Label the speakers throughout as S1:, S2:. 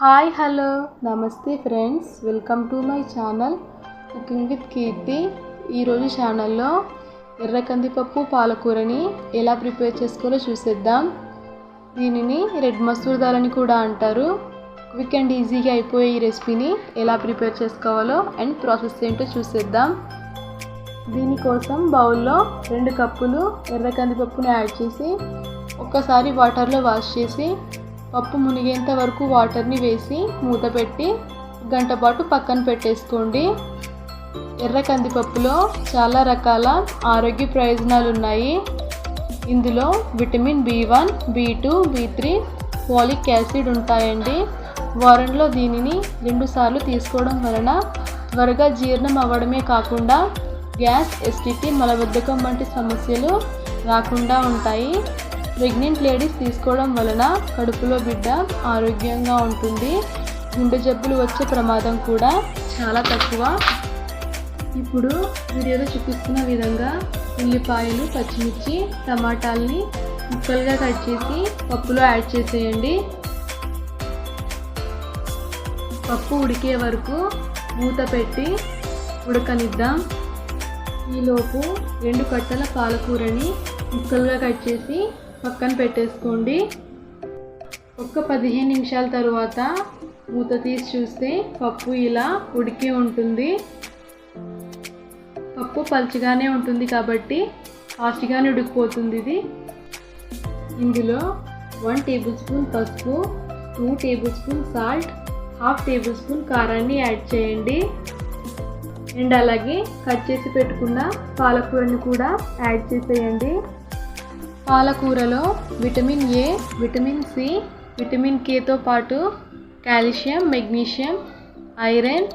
S1: Hi hello నమస్తే friends welcome to my channel cooking with Keerthi ఈరోజు ఛానల్లో ఎర్ర కందిపప్పు పాలకూరని ఎలా ప్రిపేర్ చేసుకోవాలో చూసేద్దాం. దీనిని రెడ్ మసూర్ దాల్ అని కూడా అంటారు. క్విక్ అండ్ ఈజీగా అయిపోయే ఈ రెసిపీని ఎలా ప్రిపేర్ చేసుకోవాలో అండ్ ప్రాసెస్ ఏంటో చూసేద్దాం. దీనికోసం బౌల్లో రెండు కప్పులు ఎర్ర కందిపప్పుని యాడ్ చేసి ఒక్కసారి వాటర్లో వాష్ చేసి పప్పు మునిగేంత వరకు వాటర్ని వేసి మూత పెట్టి గంట పాటు పక్కన పెట్టేసుకోండి. ఎర్ర కందిపప్పులో చాలా రకాల ఆరోగ్య ప్రయోజనాలు ఉన్నాయి. ఇందులో vitamin B one B two B three folic acid ఉంటాయండి. వారంలో దీనిని రెండుసార్లు తీసుకోవడం వలన త్వరగా జీర్ణం అవ్వడమే కాకుండా గ్యాస్ ఎస్టిటీ మలబద్ధకం వంటి సమస్యలు రాకుండా ఉంటాయి. ప్రెగ్నెంట్ లేడీస్ తీసుకోవడం వలన కడుపులో బిడ్డ ఆరోగ్యంగా ఉంటుంది. గుండె జబ్బులు వచ్చే ప్రమాదం కూడా చాలా తక్కువ. ఇప్పుడు వీడియోలో చూపిస్తున్న విధంగా ఉల్లిపాయలు పచ్చిమిర్చి టమాటాలని ముక్కలుగా కట్ చేసి పప్పులో యాడ్ చేసేయండి. పప్పు ఉడికే వరకు మూత పెట్టి ఉడకనిద్దాం. ఈలోపు రెండు కట్టల పాలకూరని ముక్కలుగా కట్ చేసి పక్కన పెట్టేసుకోండి. ఒక పదిహేను నిమిషాల తర్వాత మూత తీసి చూస్తే పప్పు ఇలా ఉడికి ఉంటుంది. పప్పు పలుచగానే ఉంటుంది కాబట్టి ఫాస్ట్గానే ఉడికిపోతుంది ఇది. ఇందులో వన్ టేబుల్ స్పూన్ పసుపు two tablespoon salt half tablespoon కారాన్ని యాడ్ చేయండి. అండ్ అలాగే కట్ చేసి పెట్టుకున్న పాలకూరని కూడా యాడ్ చేసేయండి. పాలకూరలో vitamin A vitamin C vitamin కేతో పాటు కాల్షియం మెగ్నీషియం ఐరన్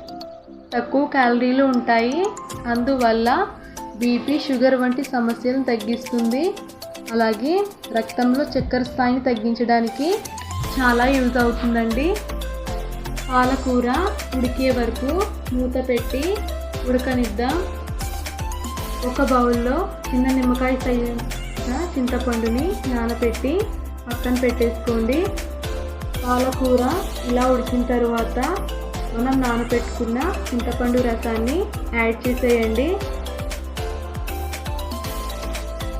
S1: తక్కువ క్యాలరీలు ఉంటాయి. అందువల్ల బీపీ షుగర్ వంటి సమస్యలను తగ్గిస్తుంది. అలాగే రక్తంలో చక్కెర స్థాయిని తగ్గించడానికి చాలా యూజ్ అవుతుందండి. పాలకూర ఉడికే వరకు మూత పెట్టి ఉడకనిద్దాం. ఒక బౌల్లో చిన్న నిమ్మకాయ సైజు చింతపండుని నానబెట్టి పక్కన పెట్టేసుకోండి. పాలకూర ఇలా ఉడికిన తర్వాత మనం నానబెట్టుకున్న చింతపండు రసాన్ని యాడ్ చేసేయండి.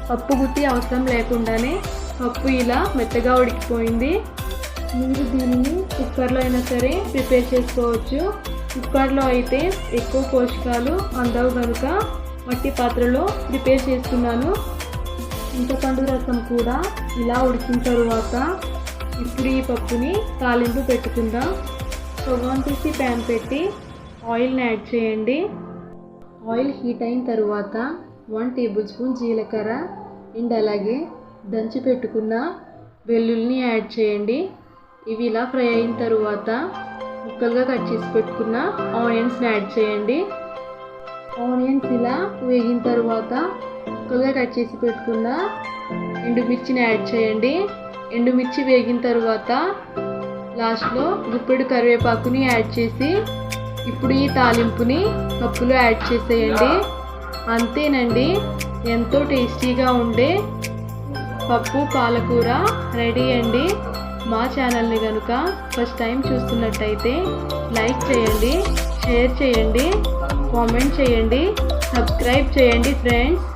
S1: పప్పు గుత్తి అవసరం లేకుండానే పప్పు ఇలా మెత్తగా ఉడికిపోయింది. మీరు దీనిని కుక్కర్లో అయినా సరే ప్రిపేర్ చేసుకోవచ్చు. కుక్కర్లో అయితే ఎక్కువ పోషకాలు అందవు కనుక మట్టి పాత్రలో ప్రిపేర్ చేస్తున్నాను. చింతపండు రసం కూడా ఇలా ఉడికిన తరువాత ఇప్పుడు ఈ పప్పుని తాలింపు పెట్టుకుందాం. స్టవ్ తీసి ప్యాన్ పెట్టి ఆయిల్ని యాడ్ చేయండి. ఆయిల్ హీట్ అయిన తర్వాత వన్ టేబుల్ స్పూన్ జీలకర్ర అండ్ అలాగే దంచి పెట్టుకున్న వెల్లుల్లిని యాడ్ చేయండి. ఇవి ఇలా ఫ్రై అయిన తరువాత ముక్కలుగా కట్ చేసి పెట్టుకున్న ఆనియన్స్ని యాడ్ చేయండి. ఆనియన్స్ ఇలా వేగిన తర్వాత ముక్కలుగా కట్ చేసి పెట్టుకున్న ఎండుమిర్చిని యాడ్ చేయండి. ఎండుమిర్చి వేగిన తర్వాత లాస్ట్లో గుప్పెడు కరివేపాకుని యాడ్ చేసి ఇప్పుడు ఈ తాలింపుని కప్పులో యాడ్ చేసేయండి. అంతేనండి ఎంతో టేస్టీగా ఉండే పప్పు పాలకూర రెడీ అండి. మా ఛానల్ని కనుక ఫస్ట్ టైం చూస్తున్నట్టయితే లైక్ చేయండి షేర్ చేయండి కామెంట్ చేయండి సబ్స్క్రైబ్ చేయండి ఫ్రెండ్స్.